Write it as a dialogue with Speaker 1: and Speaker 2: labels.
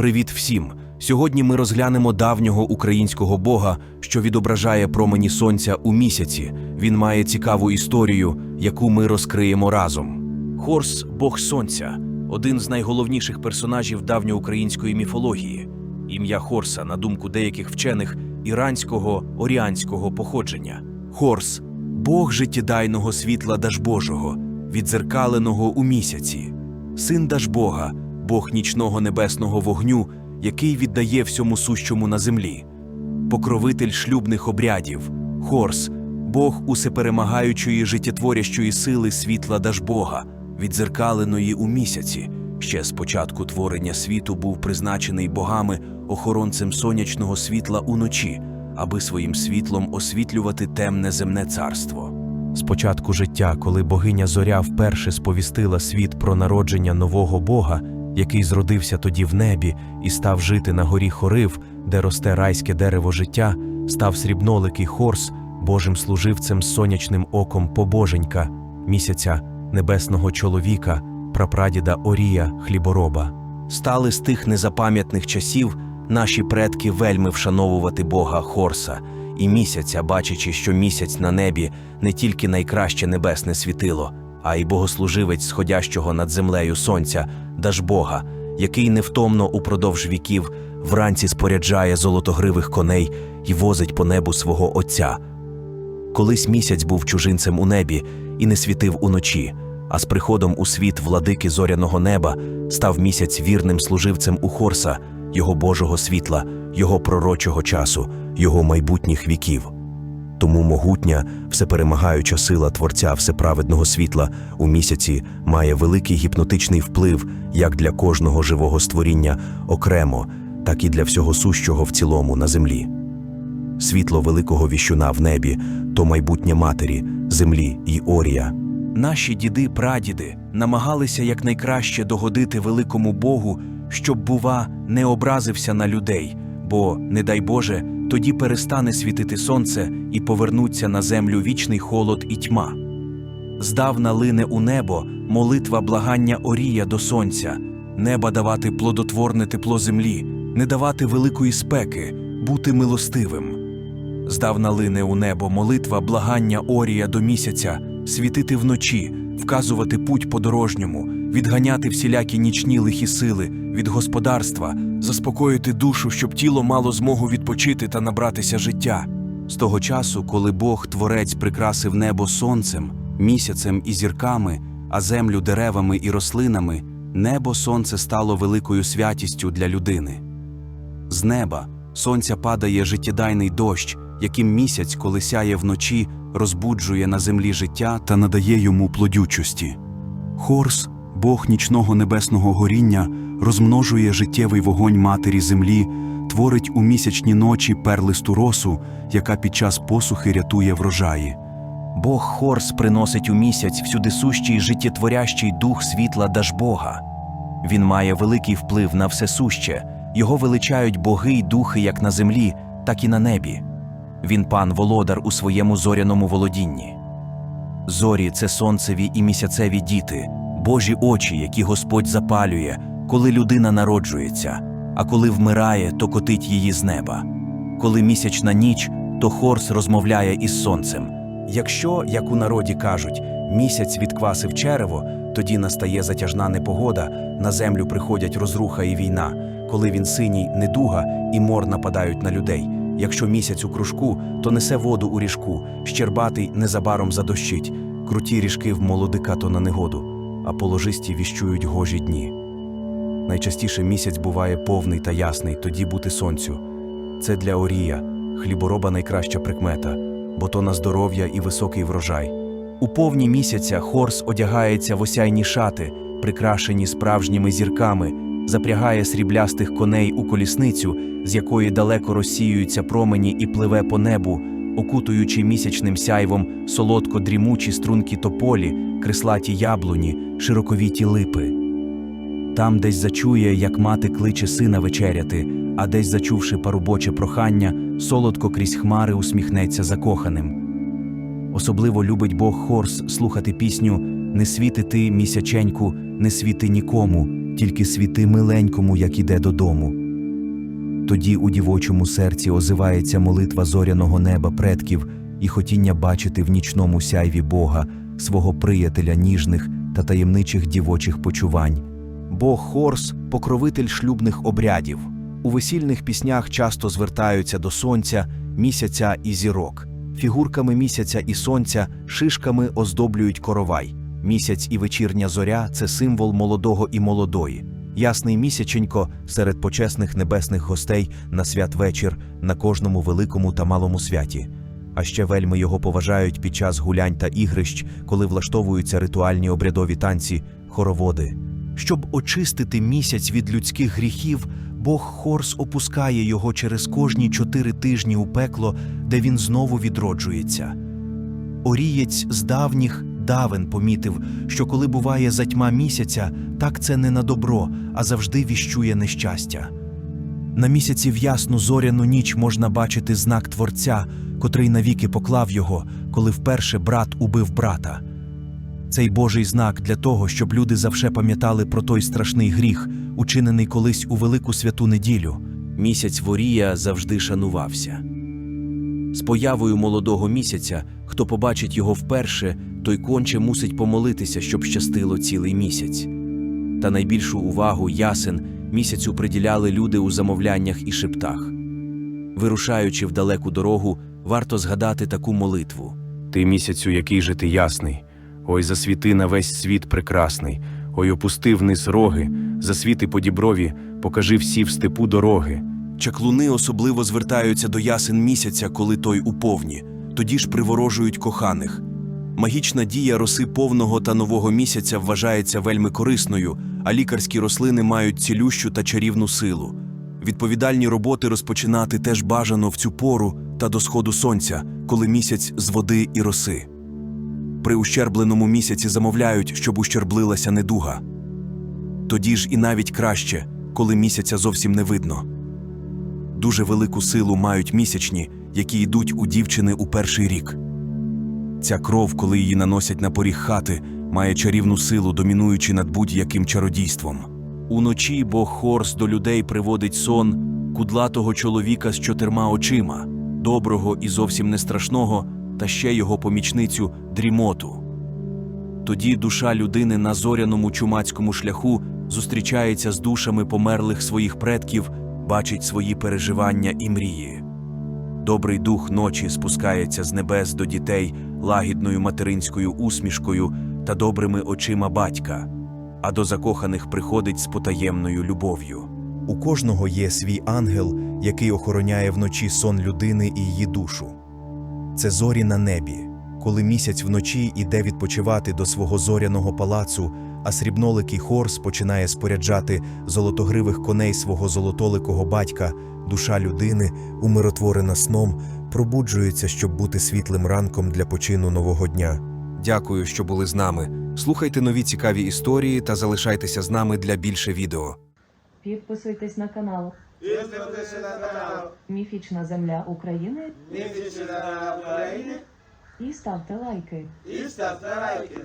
Speaker 1: Привіт всім! Сьогодні ми розглянемо давнього українського бога, що відображає промені сонця у місяці. Він має цікаву історію, яку ми розкриємо разом. Хорс Бог Сонця один з найголовніших персонажів давньоукраїнської міфології. Ім'я Хорса, на думку деяких вчених, іранського оріанського походження. Хорс Бог життєдайного світла Дажбожого, відзеркаленого у місяці, син Дажбога, Бог нічного небесного вогню, який віддає всьому сущому на землі, покровитель шлюбних обрядів, Хорс, Бог усеперемагаючої життєтворящої сили світла Дажбога, відзеркаленої у місяці. Ще з початку творення світу був призначений богами охоронцем сонячного світла уночі, аби своїм світлом освітлювати темне земне царство. З початку життя, коли богиня Зоря вперше сповістила світ про народження нового бога, який зродився тоді в небі і став жити на горі Хорив, де росте райське дерево життя, став срібноликий Хорс, Божим служивцем з сонячним оком побоженька, місяця, небесного чоловіка, прапрадіда Орія, хлібороба. Стали з тих незапам'ятних часів наші предки вельми вшановувати Бога Хорса і місяця, бачачи, що місяць на небі не тільки найкраще небесне світило, а й богослуживець сходящого над землею сонця, Дажбога, який невтомно упродовж віків вранці споряджає золотогривих коней і возить по небу свого Отця. Колись місяць був чужинцем у небі і не світив уночі, а з приходом у світ владики зоряного неба став місяць вірним служивцем у Хорса, його Божого світла, його пророчого часу, його майбутніх віків. Тому могутня, всеперемагаюча сила Творця Всеправедного світла у місяці має великий гіпнотичний вплив як для кожного живого створіння окремо, так і для всього сущого в цілому на землі. Світло великого віщуна в небі то майбутнє матері, землі й орія. Наші діди-прадіди намагалися якнайкраще догодити великому Богу, щоб, бува, не образився на людей, бо, не дай Боже, тоді перестане світити сонце і повернуться на землю вічний холод і тьма. Здавна лине у небо молитва благання Орія до сонця, неба давати плодотворне тепло землі, не давати великої спеки, бути милостивим. Здавна лине у небо молитва благання Орія до місяця, світити вночі, вказувати путь подорожньому, відганяти всілякі нічні лихі сили від господарства, заспокоїти душу, щоб тіло мало змогу відпочити та набратися життя. З того часу, коли Бог Творець прикрасив небо сонцем, місяцем і зірками, а землю деревами і рослинами, небо сонце стало великою святістю для людини. З неба сонця падає життєдайний дощ, яким місяць, коли сяє вночі, розбуджує на землі життя та надає йому плодючості. Хорс, Бог нічного небесного горіння, розмножує життєвий вогонь матері землі, творить у місячні ночі перлисту росу, яка під час посухи рятує врожаї. Бог Хорс приносить у місяць всюдисущий життєтворящий дух світла Дажбога. Він має великий вплив на все суще, його величають боги й духи як на землі, так і на небі. Він пан володар у своєму зоряному володінні. Зорі це сонцеві і місяцеві діти, Божі очі, які Господь запалює, коли людина народжується, а коли вмирає, то котить її з неба. Коли місячна ніч, то Хорс розмовляє із сонцем. Якщо, як у народі кажуть, місяць відквасив черево, тоді настає затяжна непогода, на землю приходять розруха і війна. Коли він синій, недуга і мор нападають на людей. Якщо місяць у кружку, то несе воду у ріжку, щербатий незабаром задощить, круті ріжки в молодика то на негоду, а положисті віщують гожі дні. Найчастіше місяць буває повний та ясний, тоді бути сонцю. Це для Орія, хлібороба найкраща прикмета, бо то на здоров'я і високий врожай. У повні місяця Хорс одягається в осяйні шати, прикрашені справжніми зірками, запрягає сріблястих коней у колісницю, з якої далеко розсіюються промені і пливе по небу, окутуючи місячним сяйвом солодко дрімучі струнки тополі, крислаті яблуні, широковіті липи. Там десь зачує, як мати кличе сина вечеряти, а десь, зачувши парубоче прохання, солодко крізь хмари усміхнеться закоханим. Особливо любить Бог Хорс слухати пісню Не світи ти, місяченьку, не світи нікому, тільки світи миленькому, як іде додому. Тоді у дівочому серці озивається молитва зоряного неба предків і хотіння бачити в нічному сяйві Бога, свого приятеля ніжних та таємничих дівочих почувань. Бог Хорс покровитель шлюбних обрядів. У весільних піснях часто звертаються до сонця, місяця і зірок. Фігурками місяця і сонця шишками оздоблюють коровай. Місяць і вечірня зоря це символ молодого і молодої. Ясний місяченько серед почесних небесних гостей на святвечір на кожному великому та малому святі. А ще вельми його поважають під час гулянь та ігрищ, коли влаштовуються ритуальні обрядові танці, хороводи. Щоб очистити місяць від людських гріхів, Бог Хорс опускає його через кожні чотири тижні у пекло, де він знову відроджується. Орієць з давніх давен помітив, що коли буває затьма місяця, так це не на добро, а завжди віщує нещастя. На місяці в ясну зоряну ніч можна бачити знак Творця, котрий навіки поклав його, коли вперше брат убив брата. Цей Божий знак для того, щоб люди завше пам'ятали про той страшний гріх, учинений колись у велику святу неділю. Місяць Ворія завжди шанувався. З появою молодого місяця, хто побачить його вперше, той конче мусить помолитися, щоб щастило цілий місяць. Та найбільшу увагу ясен місяцю приділяли люди у замовляннях і шептах. Вирушаючи в далеку дорогу, варто згадати таку молитву.
Speaker 2: Ти місяцю, який же ти ясний, ой, засвіти на весь світ прекрасний, ой, опусти вниз роги, засвіти по діброві, покажи всі в степу дороги.
Speaker 1: Чаклуни особливо звертаються до ясен місяця, коли той у повні, тоді ж приворожують коханих. Магічна дія роси повного та нового місяця вважається вельми корисною, а лікарські рослини мають цілющу та чарівну силу. Відповідальні роботи розпочинати теж бажано в цю пору та до сходу сонця, коли місяць з води і роси. При ущербленому місяці замовляють, щоб ущерблилася недуга. Тоді ж і навіть краще, коли місяця зовсім не видно. Дуже велику силу мають місячні, які йдуть у дівчини у перший рік. Ця кров, коли її наносять на поріг хати, має чарівну силу, домінуючи над будь-яким чародійством. Уночі Бог Хорс до людей приводить сон кудлатого чоловіка з чотирма очима, доброго і зовсім не страшного, та ще його помічницю дрімоту. Тоді душа людини на зоряному чумацькому шляху зустрічається з душами померлих своїх предків, бачить свої переживання і мрії. Добрий дух ночі спускається з небес до дітей лагідною материнською усмішкою та добрими очима батька, а до закоханих приходить з потаємною любов'ю. У кожного є свій ангел, який охороняє вночі сон людини і її душу. Це зорі на небі, коли місяць вночі іде відпочивати до свого зоряного палацу, а срібноликий Хорс починає споряджати золотогривих коней свого золотоликого батька, душа людини, умиротворена сном, пробуджується, щоб бути світлим ранком для почину нового дня. Дякую, що були з нами. Слухайте нові цікаві історії та залишайтеся з нами для більше відео.
Speaker 3: Підписуйтесь на канал Міфічна Земля України
Speaker 4: Міфічна України
Speaker 3: і ставте лайки.
Speaker 4: і ставте лайки.